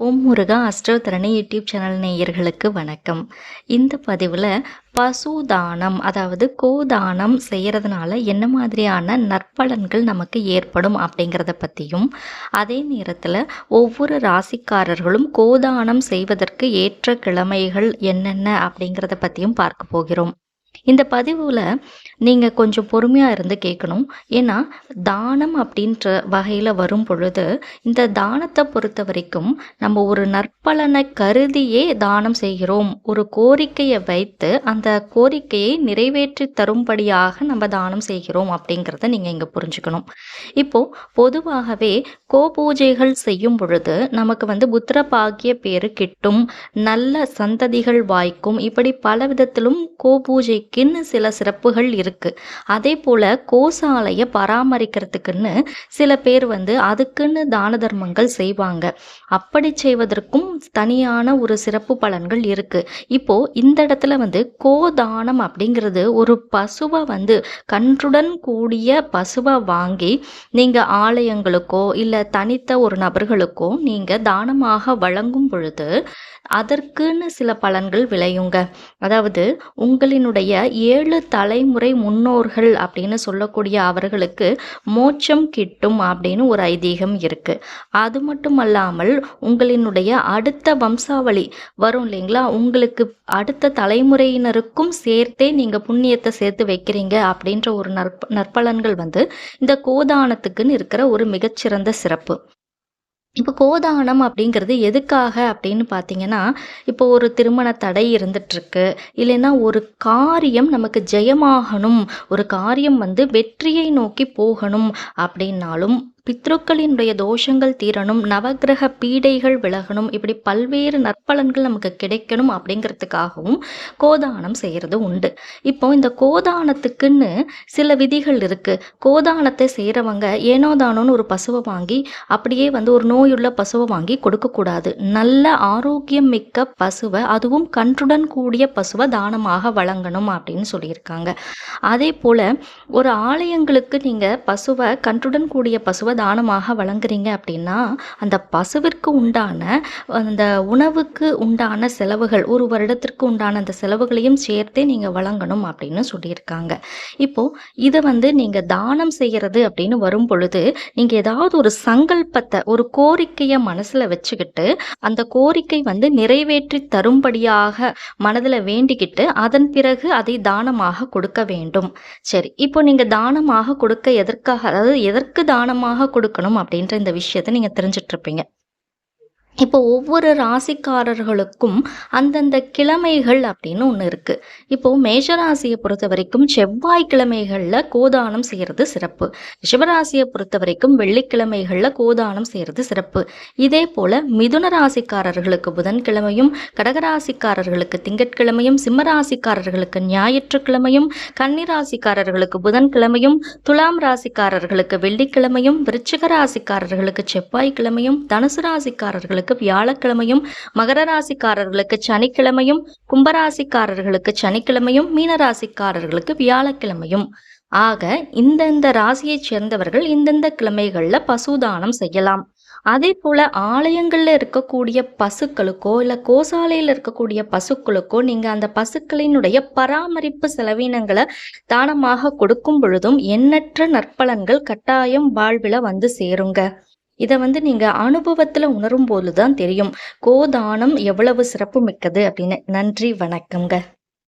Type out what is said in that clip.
ஓம் முருகா அஷ்டோத்தரணி YouTube channel நேயர்களுக்கு வணக்கம். இந்த பதிவில் பசுதானம் அதாவது கோதானம் செய்கிறதுனால என்ன மாதிரியான நற்பலன்கள் நமக்கு ஏற்படும் அப்படிங்கிறத பற்றியும் அதே நேரத்தில் ஒவ்வொரு ராசிக்காரர்களும் கோதானம் செய்வதற்கு ஏற்ற கிழமைகள் என்னென்ன அப்படிங்கிறத பற்றியும் பார்க்க போகிறோம். இந்த பதிவில் நீங்கள் கொஞ்சம் பொறுமையாக இருந்து கேட்கணும் ஏன்னா தானம் அப்படின்ற வகையில் வரும் பொழுது இந்த தானத்தை பொறுத்த வரைக்கும் நம்ம ஒரு நற்பலனை கருதியே தானம் செய்கிறோம். ஒரு கோரிக்கையை வைத்து அந்த கோரிக்கையை நிறைவேற்றி தரும்படியாக நம்ம தானம் செய்கிறோம் அப்படிங்கிறத நீங்கள் இங்கே புரிஞ்சுக்கணும். இப்போது பொதுவாகவே கோபூஜைகள் செய்யும் பொழுது நமக்கு வந்து புத்திர பாக்கிய பேர் கிட்டும் நல்ல சந்ததிகள் வாய்க்கும் இப்படி பல விதத்திலும் கோபூஜை கோபூஜைக்குன்னு சில சிறப்புகள் இருக்குது அதே போல் கோசாலையை பராமரிக்கிறதுக்குன்னு சில பேர் வந்து அதுக்குன்னு தான தர்மங்கள் செய்வாங்க. அப்படி செய்வதற்கும் தனியான ஒரு சிறப்பு பலன்கள் இருக்குது இப்போ இந்த இடத்துல வந்து கோதானம் அப்படிங்கிறது ஒரு பசுவை வந்து கன்றுடன் கூடிய பசுவை வாங்கி நீங்கள் ஆலயங்களுக்கோ இல்லை தனித்த ஒரு நபர்களுக்கோ நீங்கள் தானமாக வழங்கும் பொழுது அதற்குன்னு சில பலன்கள் விளையுங்க. அதாவது உங்களினுடைய ஏழு தலைமுறை முன்னோர்கள் அப்படின்னு சொல்லக்கூடிய அவர்களுக்கு மோட்சம் கிட்டும் அப்படின்னு ஒரு ஐதீகம் இருக்கு. அது மட்டும் அல்லாமல் உங்களினுடைய அடுத்த வம்சாவளி வரும் இல்லைங்களா? உங்களுக்கு அடுத்த தலைமுறையினருக்கும் சேர்த்தே நீங்க புண்ணியத்தை சேர்த்து வைக்கிறீங்க அப்படின்ற ஒரு நற்ப நற்பலன்கள் வந்து இந்த கோதானத்துக்குன்னு இருக்கிற ஒரு மிகச்சிறந்த சிறப்பு. இப்போ கோதானம் அப்படிங்கிறது எதுக்காக அப்படின்னு பார்த்தீங்கன்னா இப்போ ஒரு திருமண தடை இருந்துட்டுருக்கு. இல்லைன்னா ஒரு காரியம் நமக்கு ஜெயமாகணும். ஒரு காரியம் வந்து வெற்றியை நோக்கி போகணும் அப்படின்னாலும் பித்ருக்களினுடைய தோஷங்கள் தீரணும் நவகிரக பீடைகள் விலகணும் இப்படி பல்வேறு நற்பலன்கள் நமக்கு கிடைக்கணும் அப்படிங்கிறதுக்காகவும் கோதானம் செய்கிறது உண்டு. இப்போ இந்த கோதானத்துக்குன்னு சில விதிகள் இருக்குது கோதானத்தை செய்கிறவங்க ஏனோ தானோன்னு ஒரு பசுவை வாங்கி அப்படியே வந்து ஒரு நோயுள்ள பசுவை வாங்கி கொடுக்கக்கூடாது நல்ல ஆரோக்கியம் மிக்க பசுவை அதுவும் கன்றுடன் கூடிய பசுவை தானமாக வழங்கணும் அப்படின்னு சொல்லியிருக்காங்க. அதே போல் ஒரு ஆலயங்களுக்கு நீங்கள் பசுவை கன்றுடன் கூடிய பசுவை தானமாக வழங்குறீங்க அப்படின்னா அந்த பசுவிற்கு உண்டான அந்த உணவுக்கு உண்டான செலவுகள் ஒரு வருடத்திற்கு உண்டான அந்த செலவுகளையும் சேர்த்தே நீங்கள் வழங்கணும் அப்படின்னு சொல்லியிருக்காங்க. இப்போ இதை வந்து நீங்கள் தானம் செய்கிறது அப்படின்னு வரும் பொழுது நீங்கள் ஏதாவது ஒரு சங்கல்பத்தை ஒரு கோரிக்கையை மனசில் வச்சுக்கிட்டு அந்த கோரிக்கை வந்து நிறைவேற்றி தரும்படியாக மனதில் வேண்டிக்கிட்டு அதன் பிறகு அதை தானமாக கொடுக்க வேண்டும். சரி இப்போ நீங்கள் தானமாக கொடுக்க எதற்காக அதாவது எதற்கு தானமாக கொடுக்கணும் அப்படின்ற இந்த விஷயத்த நீங்கள் தெரிஞ்சிட்ருப்பீங்க இப்போ ஒவ்வொரு ராசிக்காரர்களுக்கும் அந்தந்த கிழமைகள் அப்படின்னு ஒன்று இருக்குது இப்போது மேஷராசியை பொறுத்த வரைக்கும் செவ்வாய்க்கிழமைகளில் கோதானம் செய்கிறது சிறப்பு. சிவராசியை பொறுத்த வரைக்கும் வெள்ளிக்கிழமைகளில் கோதானம் செய்கிறது சிறப்பு. இதே போல் மிதுன ராசிக்காரர்களுக்கு புதன்கிழமையும் கடகராசிக்காரர்களுக்கு திங்கட்கிழமையும் சிம்மராசிக்காரர்களுக்கு ஞாயிற்றுக்கிழமையும் கன்னிராசிக்காரர்களுக்கு புதன்கிழமையும் துலாம் ராசிக்காரர்களுக்கு வெள்ளிக்கிழமையும் விருச்சிக ராசிக்காரர்களுக்கு செவ்வாய்க்கிழமையும் தனுசு ராசிக்காரர்களுக்கு ராசிக்காரர்களுக்கு வியாழக்கிழமையும் மகர ராசிக்காரர்களுக்கு சனிக்கிழமையும் கும்பராசிக்காரர்களுக்கு சனிக்கிழமையும் மீனராசிக்காரர்களுக்கு வியாழக்கிழமையும். ஆக இந்தந்த ராசியைச் சேர்ந்தவர்கள் இந்தந்த கிழமைகளில் பசுதானம் செய்யலாம். அதே போல் ஆலயங்களில் இருக்கக்கூடிய பசுக்களுக்கோ இல்லை கோசாலையில் இருக்கக்கூடிய பசுக்களுக்கோ நீங்கள் அந்த பசுக்களினுடைய பராமரிப்பு செலவினங்களை தானமாக கொடுக்கும் பொழுதும் எண்ணற்ற நற்பலன்கள் கட்டாயம் வாழ்வில் வந்து சேருங்க. இதை வந்து நீங்கள் அனுபவத்தில் உணரும் போது தான் தெரியும். கோதானம் எவ்வளவு சிறப்பு மிக்கது அப்படின்னு. நன்றி வணக்கம்ங்க.